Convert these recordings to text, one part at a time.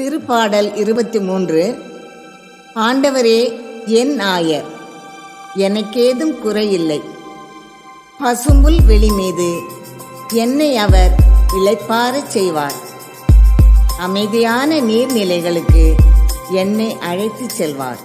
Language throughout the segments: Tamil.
திருப்பாடல் இருபத்தி மூன்று ஆண்டவரே என் ஆயர் எனக்கேதும் குறையில்லை. பசும்புல் வெளி மீது என்னை அவர் இளைப்பாரச் செய்வார். அமைதியான நீர்நிலைகளுக்கு என்னை அழைத்துச் செல்வார்.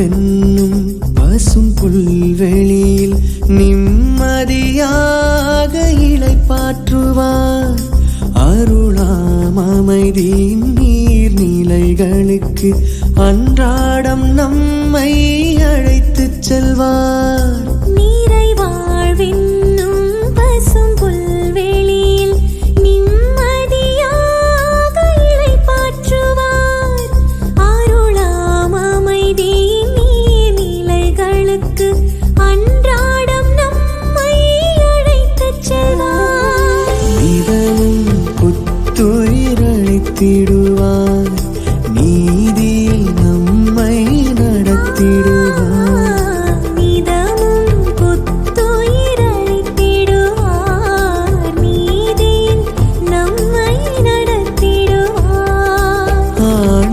வாழ்வென்னும் பசும் புல்வெளியில் நிம்மதியாக இளைப்பாற்றுவார். அருளாம் அமைதியின் நீர்நிலைகளுக்கு அன்றாடம் நம்மை அழைத்துச் செல்வார்.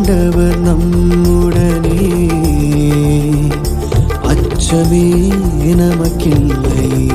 ஆண்டவர் நம்முடனே. அச்சமே நமக்கில்லை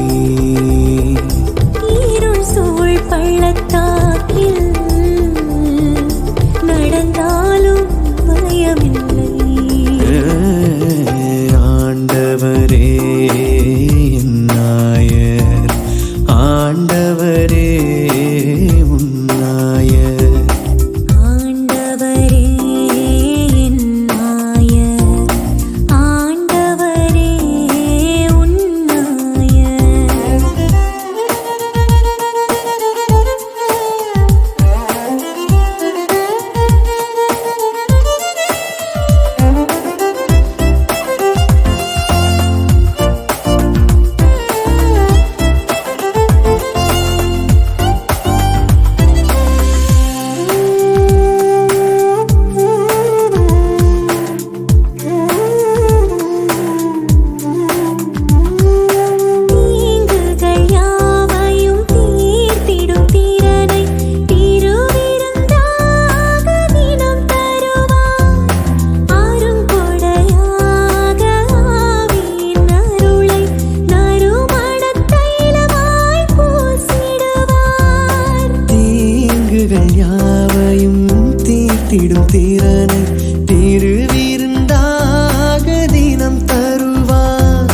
காத்திடும் தீரனை திருவிருந்தாக தினம் தருவார்.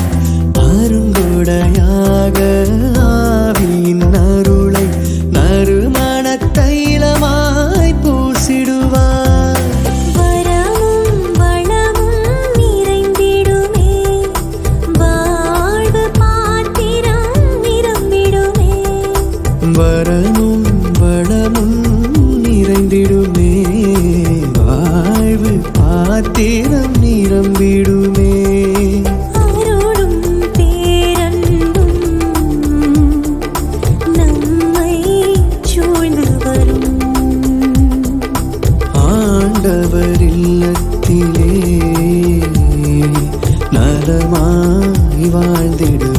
அருங்கொடையாக ஆவியின் அருளை நறுமண தைலமாய் பூசிடுவார். வரமும் வளமும் நிறைந்திடுமே. வாழ்வு பாத்திரம் நிரம்பிடுமே. வர மகிழ்ச்சியுமாய் வாழ்ந்திடுவோம்.